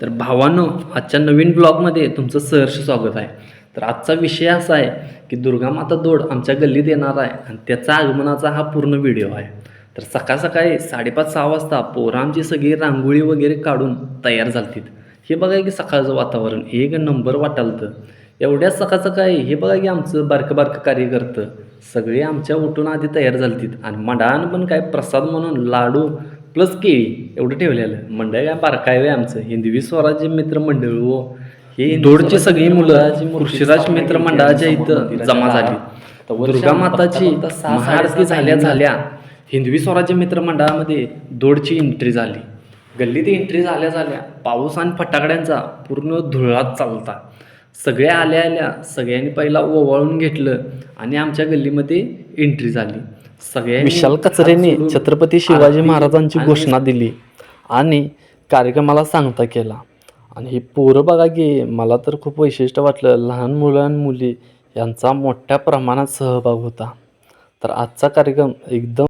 तर भावानो आजच्या नवीन ब्लॉगमध्ये तुमचं सहर्ष स्वागत आहे. तर आजचा विषय असा आहे की दुर्गा माता दोड आमच्या गल्लीत येणार आहे आणि त्याचा आगमनाचा हा पूर्ण व्हिडिओ आहे. तर सकाळ सकाळी साडेपाच सहा वाजता पोरं आमची सगळी रांगोळी वगैरे काढून तयार झालतीत. हे बघा की सकाळचं वातावरण एक नंबर वाटालतं. एवढ्याच सकाळ सकाळी हे बघा की आमचं बारकं बारकं कार्य करतं. सगळे आमच्या उठून आधी तयार झालतीत आणि मडान पण काय प्रसाद म्हणून लाडू प्लस केळी एवढं ठेवलेलं. मंडळ काय बारकाय आहे आमचं. हिंदवी स्वराज्य मित्र मंडळ हो. हे दोडची सगळी मुलं ऋषीराज मित्र मंडळाच्या इथं जमा झाली. दुर्गा माताची महाआरती झाल्या झाल्या. हिंदवी स्वराज्य मित्र मंडळामध्ये दोडची एंट्री झाली. गल्लीत एंट्री झाल्या झाल्या. पाऊस आणि फटाकड्यांचा पूर्ण धुळात चालता. सगळ्या आल्या आल्या सगळ्यांनी पहिला ओवाळून घेतलं आणि आमच्या गल्लीमध्ये एंट्री झाली. सगळ्यांनी विशाल कचरेने छत्रपती शिवाजी महाराजांची घोषणा दिली आणि कार्यक्रमाला सांगता केला. आणि ही पोरं बघा की मला तर खूप वैशिष्ट्य वाटलं. लहान मुलं मुली यांचा मोठ्या प्रमाणात सहभाग होता. तर आजचा कार्यक्रम एकदम